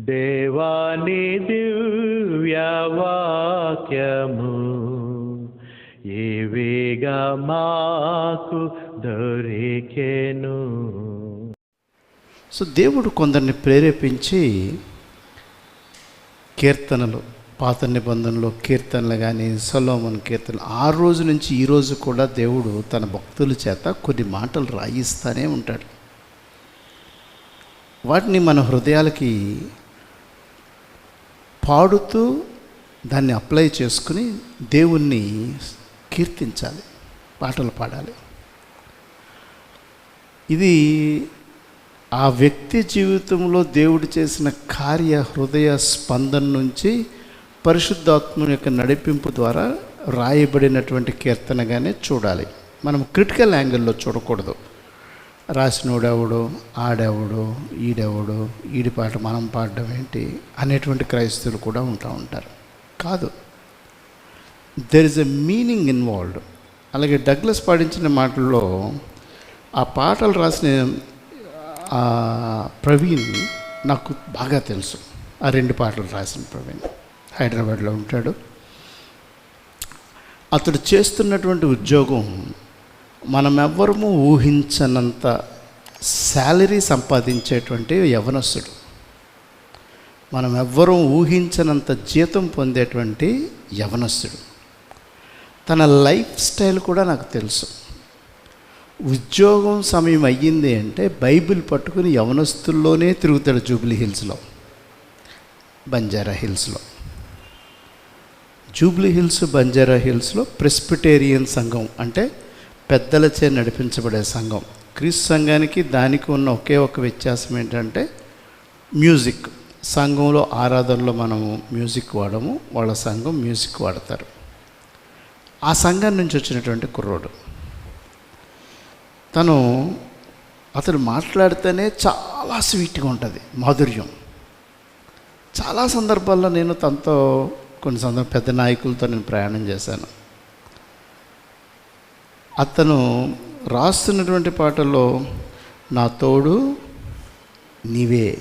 దేవాని దివ్యవాక్యము ఏవేగా మాకు దొరికెను. సో దేవుడు కొందరిని ప్రేరేపించి కీర్తనలు పాత నిబంధనలో కీర్తనలు కానీ సొలోమన్ కీర్తనలు ఆ రోజు నుంచి ఈ రోజు కూడా దేవుడు తన భక్తుల చేత కొన్ని మాటలు రాయిస్తూనే ఉంటాడు. వాటిని మన హృదయాలకి పాడుతూ దాన్ని అప్లై చేసుకుని దేవుణ్ణి కీర్తించాలి పాటలు పాడాలి. ఇది ఆ వ్యక్తి జీవితంలో దేవుడు చేసిన కార్య హృదయ స్పందన నుంచి పరిశుద్ధాత్మ యొక్క నడిపింపు ద్వారా రాయబడినటువంటి కీర్తనగానే చూడాలి. మనం క్రిటికల్ యాంగిల్లో చూడకూడదు. రాసినోడెవడు ఆడెవడు ఈడెవడు ఈడి పాట మనం పాడడం ఏంటి అనేటువంటి క్రైస్తవులు కూడా ఉంటూ ఉంటారు. కాదు. There is a meaning involved అలాగే డగ్లస్ పాడించిన మాటల్లో ఆ పాటలు రాసిన ఆ ప్రవీణ్ నాకు బాగా తెలుసు. ఆ రెండు పాటలు రాసిన ప్రవీణ్. హైదరాబాద్లో ఉంటాడు. అతడు చేస్తున్నటువంటి ఉద్యోగం మనమెవ్వరము ఊహించనంత శాలరీ సంపాదించేటువంటి యవనస్తుడు. మనం ఎవ్వరూ ఊహించనంత జీతం పొందేటువంటి యవనస్తుడు. తన లైఫ్ స్టైల్ కూడా నాకు తెలుసు. ఉద్యోగం సమయం అయ్యింది అంటే బైబిల్ పట్టుకుని యవనస్తుల్లోనే తిరుగుతాడు జూబ్లీ హిల్స్లో బంజారా హిల్స్లో. జూబ్లీ హిల్స్ బంజారా హిల్స్లో ప్రెస్పిటేరియన్ సంఘం అంటే పెద్దలచే నడిపించబడే సంఘం. క్రీస్తు సంఘానికి దానికి ఉన్న ఒకే ఒక వ్యత్యాసం ఏంటంటే మ్యూజిక్. సంఘంలో ఆరాధనలో మనము మ్యూజిక్ వాడము వాళ్ళ సంఘం మ్యూజిక్ వాడతారు. ఆ సంఘం నుంచి వచ్చినటువంటి కుర్రోడు. తను అతను మాట్లాడితేనే చాలా స్వీట్గా ఉంటుంది మాధుర్యం. చాలా సందర్భాల్లో నేను తనతో కొన్ని సందర్భ పెద్ద నాయకులతో నేను ప్రయాణం చేశాను. అతను రాస్తున్నటువంటి పాటల్లో నా తోడు నీవే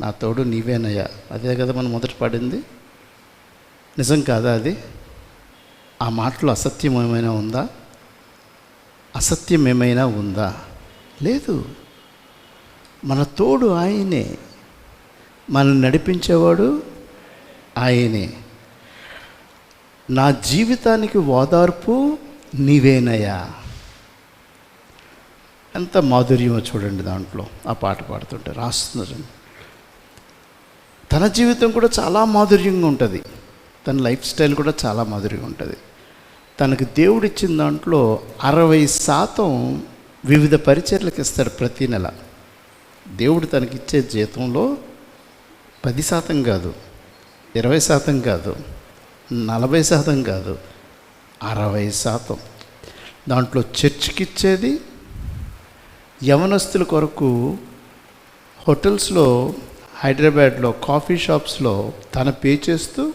నా తోడు నీవేనయ్యా. అదే కదా మనం మొదట పాడింది. నిజం కాదా అది? ఆ మాటలో అసత్యం ఏమైనా ఉందా? అసత్యం ఏమైనా ఉందా? లేదు. మన తోడు ఆయనే. మనం నడిపించేవాడు ఆయనే. నా జీవితానికి ఓదార్పు నీవేనయ్యా. ఎంత మాధుర్యమో చూడండి దాంట్లో ఆ పాట పాడుతుంటే రాస్తున్నారు. తన జీవితం కూడా చాలా మాధుర్యంగా ఉంటుంది. తన లైఫ్ స్టైల్ కూడా చాలా మాధుర్యంగా ఉంటుంది. తనకు దేవుడు ఇచ్చిన దాంట్లో అరవై శాతం వివిధ పరిచర్లకు ఇస్తాడు ప్రతి నెల. దేవుడు తనకిచ్చే జీతంలో పది శాతం కాదు ఇరవై శాతం కాదు నలభై శాతం కాదు అరవై శాతం. దాంట్లో చర్చికి ఇచ్చేది యవనస్తుల కొరకు హోటల్స్లో హైదరాబాద్లో కాఫీ షాప్స్లో తన పే చేస్తూ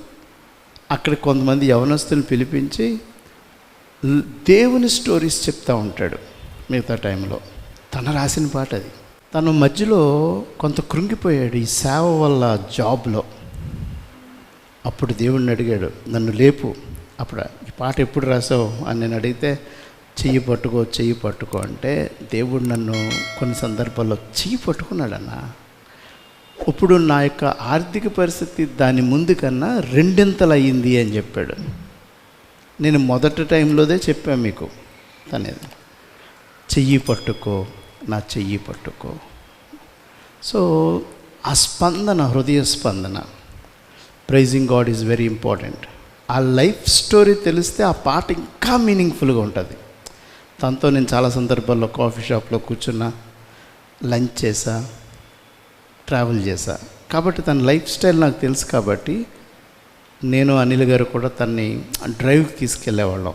అక్కడ కొంతమంది యవనస్తులను పిలిపించి దేవుని స్టోరీస్ చెప్తూ ఉంటాడు మిగతా టైంలో. తన రాసిన పాట అది. తను మధ్యలో కొంత కృంగిపోయాడు ఈ సేవ వల్ల జాబ్లో. అప్పుడు దేవుడిని అడిగాడు నన్ను లేపు అప్పుడు ఈ పాట ఎప్పుడు రాసావు? అని నేను అడిగితే చెయ్యి పట్టుకో చెయ్యి పట్టుకో అంటే దేవుడు నన్ను కొన్ని సందర్భాల్లో చెయ్యి పట్టుకున్నాడన్న ఇప్పుడు నా యొక్క ఆర్థిక పరిస్థితి దాని ముందు కన్నా రెండింతలు అయ్యింది అని చెప్పాడు. నేను మొదటి టైంలోదే చెప్పాను మీకు తనేది. చెయ్యి పట్టుకో నా చెయ్యి పట్టుకో. సో ఆ స్పందన హృదయ స్పందన. Praising God is very important ఆ లైఫ్ స్టోరీ తెలిస్తే ఆ పాట ఇంకా మీనింగ్ఫుల్గా ఉంటుంది. తనతో నేను చాలా సందర్భాల్లో కాఫీ షాప్లో కూర్చున్నా లంచ్ చేసా ట్రావెల్ చేశా. కాబట్టి తన లైఫ్ స్టైల్ నాకు తెలుసు కాబట్టి నేను అనిల్ గారు కూడా తన్ని డ్రైవ్కి తీసుకెళ్ళేవాళ్ళం.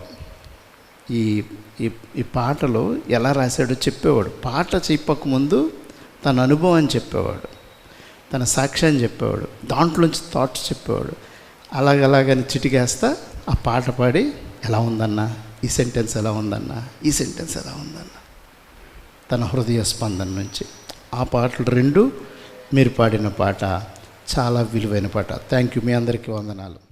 ఈ ఈ పాటలు పాటలో ఎలా రాశాడో చెప్పేవాడు. పాట చెప్పకముందు తన అనుభవాన్ని చెప్పేవాడు. తన సాక్ష్యాన్ని చెప్పేవాడు. దాంట్లోంచి థాట్స్ చెప్పేవాడు. అలాగలాగని చిటికేస్తా ఆ పాట పాడి ఎలా ఉందన్నా? ఈ సెంటెన్స్ ఎలా ఉందన్నా? ఈ సెంటెన్స్ ఎలా ఉందన్నా? తన హృదయ స్పందన నుంచి. ఆ పాటలు రెండు మీరు పాడిన పాట చాలా విలువైన పాట. థ్యాంక్ యూ మీ అందరికీ వందనాలు.